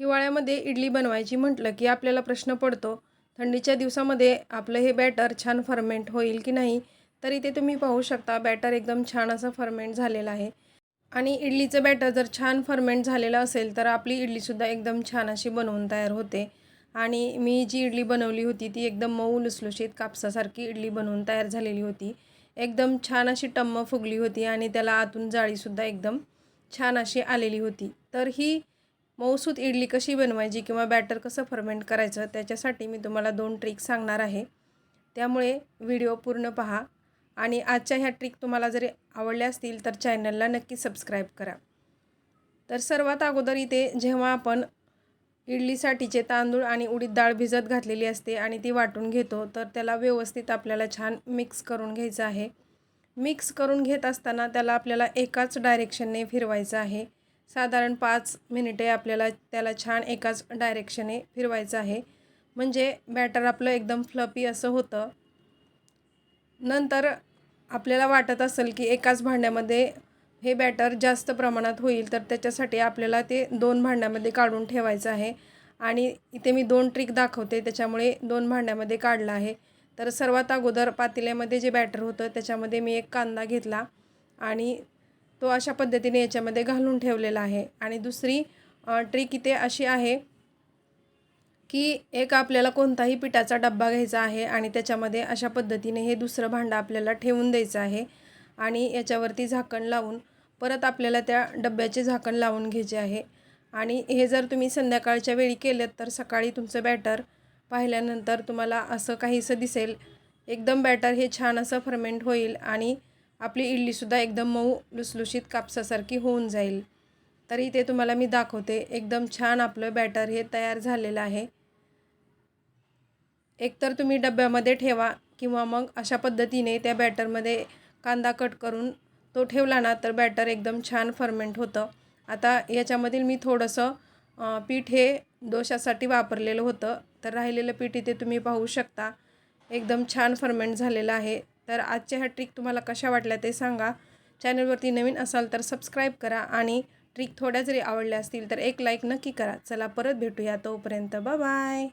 हिवाळ्यामध्ये इडली बनवायची म्हटलं की आपल्याला प्रश्न पडतो थंडीच्या दिवसामध्ये आपलं हे बॅटर छान फर्मेंट होईल की नाही? तर इथे तुम्ही पाहू शकता बॅटर एकदम छान असं फर्मेंट झालेलं आहे. आणि इडलीचं बॅटर जर छान फर्मेंट झालेलं असेल तर आपली इडलीसुद्धा एकदम छान अशी बनवून तयार होते. आणि मी जी इडली बनवली होती ती एकदम मऊ लुसलुशीत कापसासारखी इडली बनवून तयार झालेली होती. एकदम छान अशी टम्म फुगली होती आणि त्याला आतून जाळीसुद्धा एकदम छान अशी आलेली होती. तर ही मऊसूत इडली कशी बनवायची किंवा बॅटर कसं फर्मेंट करायचं त्याच्यासाठी मी तुम्हाला दोन ट्रिक सांगणार आहे. त्यामुळे व्हिडिओ पूर्ण पहा आणि आजच्या ह्या ट्रिक तुम्हाला जरी आवडल्या असतील तर चॅनलला नक्की सबस्क्राईब करा. तर सर्वात अगोदर इथे जेव्हा आपण इडलीसाठीचे तांदूळ आणि उडीद डाळ भिजत घातलेली असते आणि ती वाटून घेतो तर त्याला व्यवस्थित आपल्याला छान मिक्स करून घ्यायचं आहे. मिक्स करून घेत असताना त्याला आपल्याला एकाच डायरेक्शनने फिरवायचं आहे. साधारण पाच मिनिटे आपल्याला त्याला छान एकाच डायरेक्शने फिरवायचं आहे. म्हणजे बॅटर आपलं एकदम फ्लपी असं होतं. नंतर आपल्याला वाटत असेल की एकाच भांड्यामध्ये हे बॅटर जास्त प्रमाणात होईल तर त्याच्यासाठी आपल्याला ते दोन भांड्यामध्ये काढून ठेवायचं आहे. आणि इथे मी दोन ट्रिक दाखवते त्याच्यामुळे दोन भांड्यामध्ये काढलं आहे. तर सर्वात अगोदर पातेल्यामध्ये जे बॅटर होतं त्याच्यामध्ये मी एक कांदा घेतला आणि तो अशा पद्धतीने याच्यामध्ये घालून ठेवलेला आहे. आणि दुसरी ट्रिक इथे अशी आहे की एक आपल्याला कोणताही पिठाचा डब्बा घ्यायचा आहे आणि त्याच्यामध्ये अशा पद्धतीने हे दुसरं भांडं आपल्याला ठेवून द्यायचं आहे आणि याच्यावरती झाकण लावून परत आपल्याला त्या डब्याचे झाकण लावून घ्यायचे आहे. आणि हे जर तुम्ही संध्याकाळच्या वेळी केलं तर सकाळी तुमचं बॅटर पाहिल्यानंतर तुम्हाला असं काहीसं दिसेल. एकदम बॅटर हे छान असं फर्मेंट होईल आणि आपली इडलीसुद्धा एकदम मऊ लुसलुशीत कापसासारखी होऊन जाईल. तर इथे तुम्हाला मी दाखवते. एकदम छान आपलं बॅटर हे तयार झालेलं आहे. एकतर तुम्ही डब्यामध्ये ठेवा किंवा मग अशा पद्धतीने त्या बॅटरमध्ये कांदा कट करून तो ठेवला ना तर बॅटर एकदम छान फर्मेंट होतं. आता याच्यामधील मी थोडंसं पीठ हे दोशासाठी वापरलेलं होतं. तर राहिलेलं पीठ इथे तुम्ही पाहू शकता. एकदम छान फर्मेंट झालेलं आहे. तर आजच्या ह्या ट्रिक तुम्हाला कशा वाटल्या ते सांगा. चॅनलवरती नवीन असाल तर सबस्क्राईब करा आणि ट्रिक थोड्या जरी आवडल्या असतील तर एक लाईक नक्की करा. चला परत भेटूया तोपर्यंत. बाय